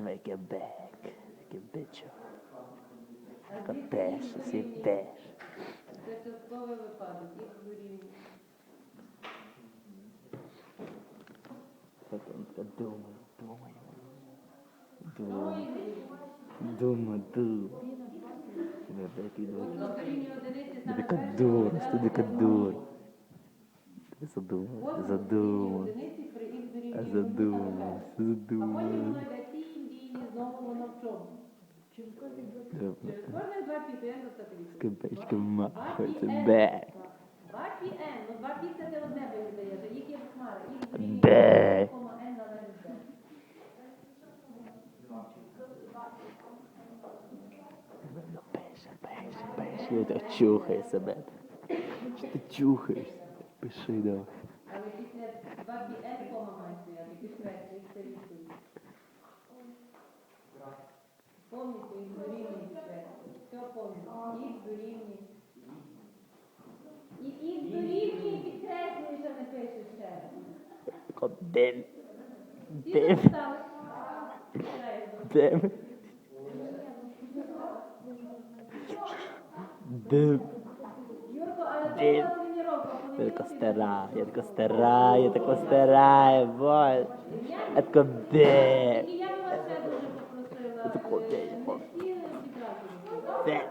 Диви, яке бек, яке бичо. Така пеш, всі пеш. Це частковий випадок, їх дорівнює. Як він така думає, думає. Думає, думає, думає. Диви, який дур. Дорівнює одиниці Ти саме така перший дура, випадок. ти така дура. Ти задумав, ти задумав. Чому? Через кожних два я відповідь. Кабечка махається, Два пі бек. N. Два пі N. Ну два пі це ти одне виглядаєш, а їх є хмара. Їх Бе. 1,n належить де. Пише, пише, пише. Я так чухаю себе. Що ти чухаєшся? Пиши давай. Але після 2 пі N кома має стояти, підкреслюй, це відповідь. Повністю їх дорівнює підкреслюй. Все повністю. Їх дорівнює. І їх дорівнює підкреслюй, що не пишеш ще раз. Один. Всі раз. Дим. Дим. Юрко, але тренування, а Я така стара, я така стара, я така стара, бой. Я така де. І я б вас